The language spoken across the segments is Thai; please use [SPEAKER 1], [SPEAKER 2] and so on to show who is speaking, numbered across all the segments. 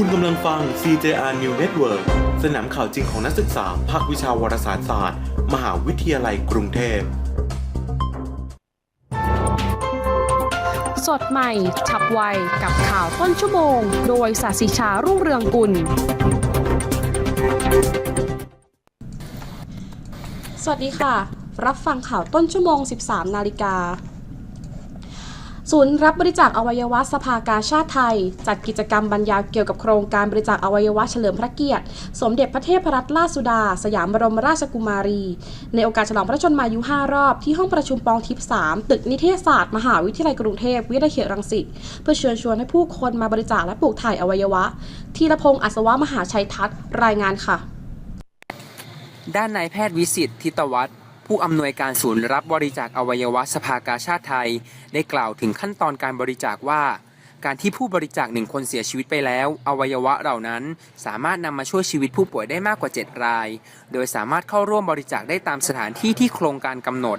[SPEAKER 1] คุณกำลังฟัง CJR New Network สนามข่าวจริงของนักศึกษา ภาควิชาวารสารศาสตร์ มหาวิทยาลัยกรุงเทพ
[SPEAKER 2] สดใหม่ ฉับไว กับข่าวต้นชั่วโมง โดยสาสิชารุ่งเรืองกุล สวัสดีค่ะ รับฟังข่าวต้นชั่วโมง 13 นาฬิกา ศูนย์รับบริจาคอวัยวะสภากาชาติไทย จัดกิจกรรมบรรยายเกี่ยวกับโครงการบริจาคอวัยวะเฉลิมพระเกียรติ สมเด็จพระเทพรัตนราชสุดา สยามบรมราชกุมารี ในโอกาสฉลองพระชนมายุ 5 รอบที่ห้องประชุมปองทิพย์3ตึกนิเทศศาสตร์มหาวิทยาลัยกรุงเทพวิทยาเขตรังสิตเพื่อเชิญชวนให้ผู้คนมาบริจาคและปลูกถ่ายอวัยวะทีรพงศ์อัศวะมหาชัยทัศน์รายงานค่ะ
[SPEAKER 3] ด้านนายแพทย์วิสิทธิ์ทิตวัฒน์ ผู้อำนวยการศูนย์รับบริจาคอวัยวะสภากาชาติไทย ได้กล่าวถึงขั้นตอนการบริจาคว่า การที่ผู้บริจาคหนึ่งคนเสียชีวิตไปแล้ว อวัยวะเหล่านั้น สามารถนำมาช่วยชีวิตผู้ป่วยได้มากกว่า 7 ราย โดยสามารถเข้าร่วมบริจาคได้ตามสถานที่ที่โครงการกำหนด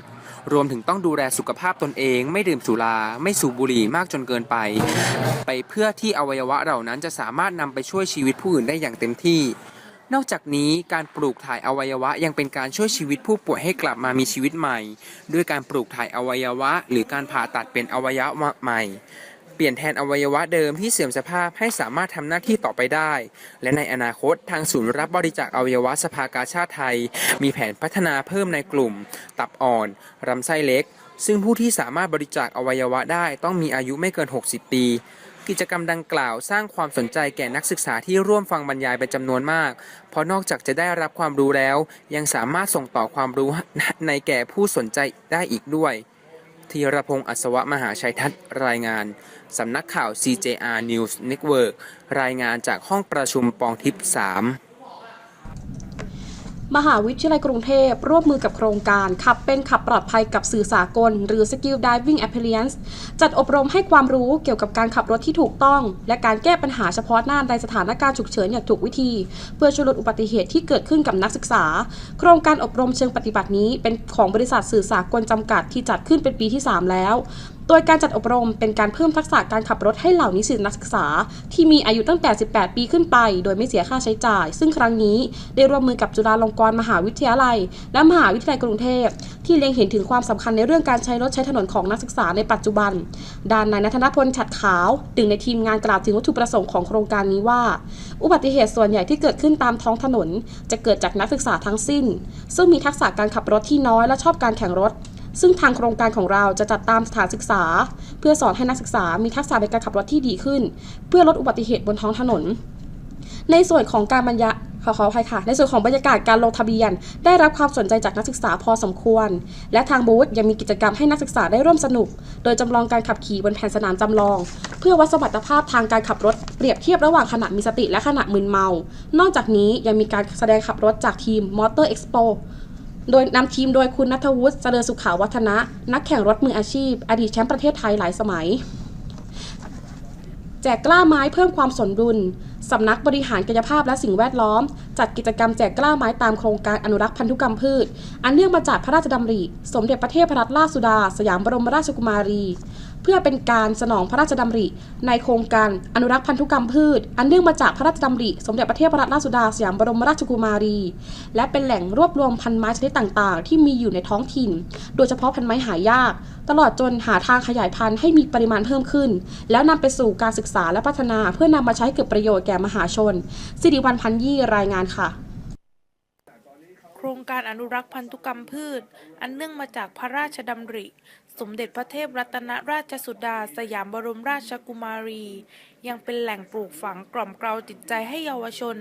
[SPEAKER 3] รวมถึงต้องดูแลสุขภาพตนเอง ไม่ดื่มสุรา ไม่สูบบุหรี่มากจนเกินไป ไปเพื่อที่อวัยวะเหล่านั้นจะสามารถนำไปช่วยชีวิตผู้อื่นได้อย่างเต็มที่ นอกจากนี้การปลูกถ่ายอวัยวะยังเป็นการช่วยชีวิตผู้ป่วยให้กลับมามีชีวิตใหม่ ด้วยการปลูกถ่ายอวัยวะ หรือการผ่าตัดเป็นอวัยวะใหม่ เปลี่ยนแทนอวัยวะเดิมที่เสื่อมสภาพให้สามารถทำหน้าที่ต่อไปได้ และในอนาคตทางศูนย์รับบริจาคอวัยวะสภากาชาติไทย มีแผนพัฒนาเพิ่มในกลุ่ม ตับอ่อนลำไส้เล็ก ซึ่งผู้ที่สามารถบริจาคอวัยวะได้ต้องมีอายุไม่เกิน 60 ปี กิจกรรมดังกล่าวสร้างความสนใจแก่นักศึกษาที่ร่วมฟังบรรยายเป็นจำนวนมาก เพราะนอกจากจะได้รับความรู้แล้ว ยังสามารถส่งต่อความรู้ในแก่ผู้สนใจได้อีกด้วยธีรพงศ์อัศวะมหาชัยทัศน์รายงาน สำนักข่าว CJR News Network รายงานจากห้องประชุมปองทิพย์3
[SPEAKER 2] มหาวิทยาลัยกรุงเทพ ร่วมมือกับโครงการขับเป็นขับปลอดภัยกับสื่อสากล หรือ Skill Diving Appliance จัดอบรมให้ความรู้เกี่ยวกับการขับรถที่ถูกต้อง และการแก้ปัญหาเฉพาะหน้าในสถานการณ์ฉุกเฉินอย่างถูกวิธี เพื่อช่วยลดอุบัติเหตุที่เกิดขึ้นกับนักศึกษา โครงการอบรมเชิงปฏิบัตินี้เป็นของบริษัทสื่อสากลจำกัดที่จัดขึ้นเป็นปีที่ 3 แล้ว โดยการจัดอบรมเป็นการเพิ่มทักษะการขับรถให้เหล่านิสิตนักศึกษา ที่มีอายุตั้งแต่ 18 ปีขึ้นไป โดยไม่เสียค่าใช้จ่าย ซึ่งครั้งนี้ได้ร่วมมือกับจุฬาลงกรณ์มหาวิทยาลัย และมหาวิทยาลัยกรุงเทพ ที่เล็งเห็นถึงความสำคัญในเรื่องการใช้รถใช้ถนนของนักศึกษาในปัจจุบัน ด้านนายนัทนพลฉัดขาวตึงในทีมงานกล่าวถึงวัตถุประสงค์ของโครงการนี้ว่า อุบัติเหตุส่วนใหญ่ที่เกิดขึ้นตามท้องถนน จะเกิดจากนักศึกษาทั้งสิ้น ซึ่งมีทักษะการขับรถที่น้อยและชอบการแข่งรถ ซึ่งทางโครงการของเราจะจัดตามสถานศึกษา เพื่อสอนให้นักศึกษามีทักษะในการขับรถที่ดีขึ้น เพื่อลดอุบัติเหตุบนท้องถนน ในส่วนของการบรรยายขอขออภัยค่ะ ในส่วนของบรรยากาศการลงทะเบียน ได้รับความสนใจจากนักศึกษาพอสมควร และทางบูธยังมีกิจกรรมให้นักศึกษาได้ร่วมสนุก โดยจำลองการขับขี่บนแผ่นสนามจำลอง เพื่อวัดสมรรถภาพทางการขับรถเปรียบเทียบระหว่างขณะมีสติและขณะมึนเมา นอกจากนี้ยังมีการแสดงขับรถจากทีม Motor Expo โโดยนำทีมโดยคุณนัทวุฒิเจริญสุขาวัฒนะ นักแข่งรถมืออาชีพ อดีตแชมป์ประเทศไทยหลายสมัย แจกกล้าไม้เพิ่มความสมดุลสำนักบริหารกายภาพและสิ่งแวดล้อม จัดกิจกรรมแจกกล้าไม้ตามโครงการอนุรักษ์พันธุกรรมพืช อันเนื่องมาจากพระราชดำริ สมเด็จพระเทพรัตนราชสุดา สยามบรมราชกุมารี เพื่อเป็นการสนองพระราชดำริ ในโครงการอนุรักษ์พันธุกรรมพืช อันเนื่องมาจากพระราชดำริ สมเด็จพระเทพรัตนราชสุดา สยามบรมราชกุมารี และเป็นแหล่งรวบรวมพันธุ์ไม้ชนิดต่างๆ ที่มีอยู่ในท้องถิ่น โดยเฉพาะพันธุ์ไม้หายาก ตลอดจนหาทางขยายพันธุ์ให้มีปริมาณเพิ่มขึ้น แล้วนำไปสู่การศึกษาและพัฒนา เพื่อนำมาใช้เกิดประโยชน์แก่มหาชนสิริวัลพันยี่รายงานค่ะ
[SPEAKER 4] โครงการอนุรักษ์พันธุกรรมพืช อันเนื่องมาจากพระราชดำริ สมเด็จพระเทพรัตนราชสุดาสยามบรมราชกุมารี ยังเป็นแหล่งปลูกฝังกล่อมเกลาจิตใจให้เยาวชน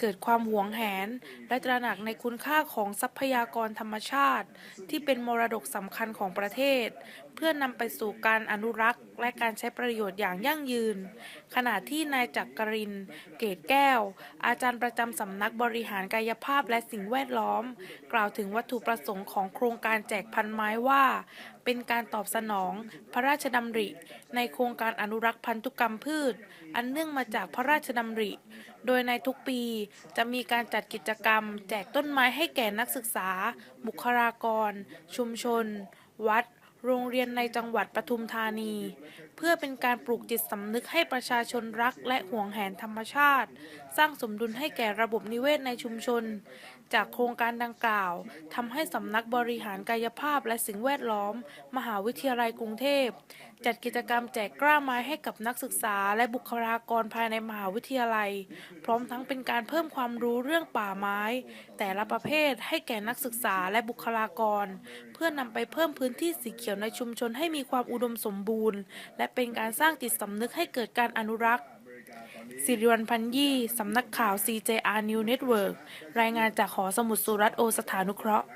[SPEAKER 4] เกิดความหวงแหน และตระหนักในคุณค่าของทรัพยากรธรรมชาติ ที่เป็นมรดกสำคัญของประเทศ เพื่อนำไปสู่การอนุรักษ์ และการใช้ประโยชน์อย่างยั่งยืน ขณะที่นายจักริน เกตแก้ว อาจารย์ประจำสำนักบริหารกายภาพและสิ่งแวดล้อม กล่าวถึงวัตถุประสงค์ของโครงการแจกพันไม้ว่า เป็นการตอบสนอง พระราชดำริ ในโครงการอนุรักษ์พันธุกรรมพืช อันเนื่องมาจากพระราชดำริ โดยในทุกปีจะมีการจัดกิจกรรม แจกต้นไม้ให้แก่นักศึกษา บุคลากร ชุมชน วัด โรงเรียนในจังหวัดปทุมธานี เพื่อเป็นการปลูกจิตสำนึกให้ประชาชนรักและห่วงแหนธรรมชาติ สร้างสมดุลให้แก่ระบบนิเวศในชุมชน จากโครงการดังกล่าวทำให้สำนักบริหารกายภาพและสิ่งแวดล้อม มหาวิทยาลัยกรุงเทพ จัดกิจกรรมแจกกล้าไม้ให้กับนักศึกษาและบุคลากรภายในมหาวิทยาลัย พร้อมทั้งเป็นการเพิ่มความรู้เรื่องป่าไม้ แต่ละประเภทให้แก่นักศึกษาและบุคลากร เพื่อนำไปเพิ่มพื้นที่สีเขียวในชุมชนให้มีความอุดมสมบูรณ์ และเป็นการสร้างจิตสำนึกให้เกิดการอนุรักษ์สิริวัลพันยี่ สำนักข่าว CJR New Network รายงานจากหอสมุดสุรัตน์โอสถานุเคราะห์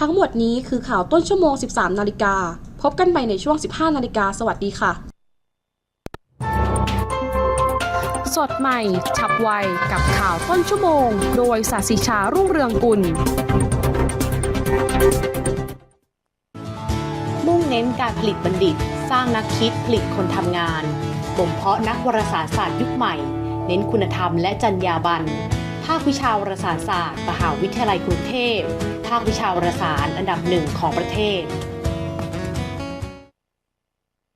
[SPEAKER 2] ทั้งหมดนี้คือข่าวต้นชั่วโมง 13 นาฬิกา พบกันใหม่ในช่วง 15 นาฬิกา สวัสดีค่ะ สดใหม่ ฉับไว กับข่าวต้นชั่วโมง โดยสาสิชารุ่งเรืองกุล
[SPEAKER 5] เน้นการผลิตบัณฑิต สร้างนักคิดผลิตคนทำงานบ่มเพาะนักวารสารศาสตร์ยุคใหม่ เน้นคุณธรรมและจรรยาบรรณภาควิชาวารสารศาสตร์ มหาวิทยาลัยกรุงเทพ ภาควิชาวารสารอันดับหนึ่งของประเทศ